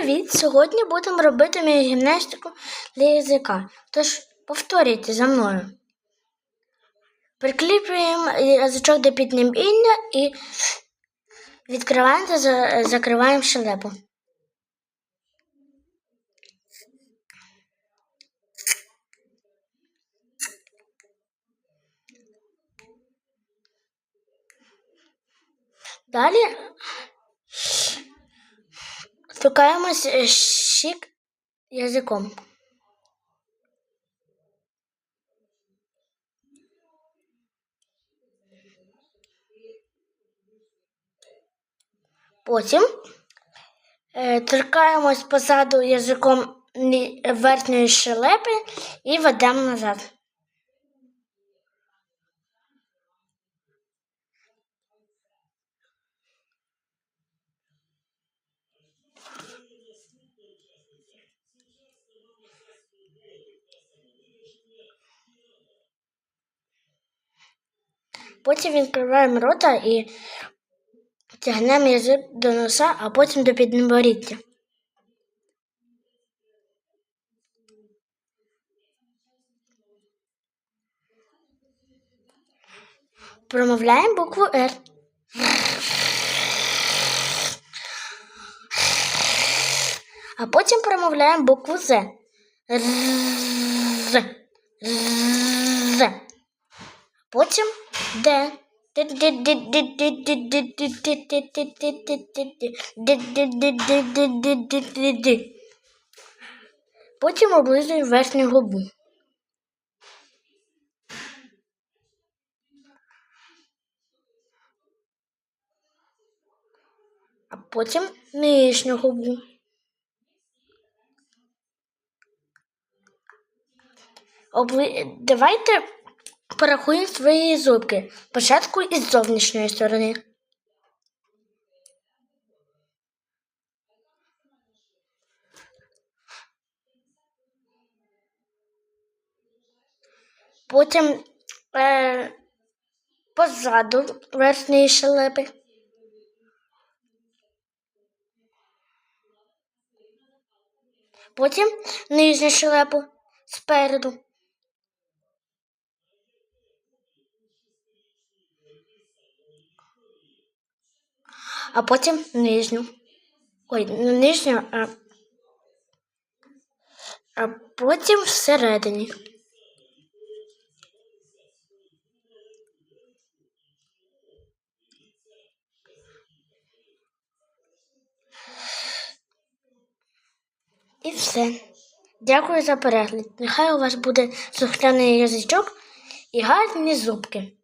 привіт! Сьогодні будемо робити гімнастику для язика. Тож повторюйте за мною. Прикріплюємо язичок до піднебіння і відкриваємо та закриваємо щелепу. Далі Стукаємось е, щік язиком. Потім е, торкаємось позаду язиком верхньої щелепи і ведемо назад. Потім відкриваємо рота і тягнемо язик до носа, а потім до підборіддя. Промовляємо букву Р. А потім промовляємо букву З. Р. З. Потім Д. Потім облизуємо верхню губу. А потім нижню губу. Обли... Давайте порахуємо свої зубки. Спочатку із зовнішньої сторони. Потім е, позаду верхньої щелепи. Потім нижню щелепу спереду. А потім нижню. Ой, нижню, а, а потім всередині. І все. Дякую за перегляд. Нехай у вас буде сухляний язичок і гарні зубки.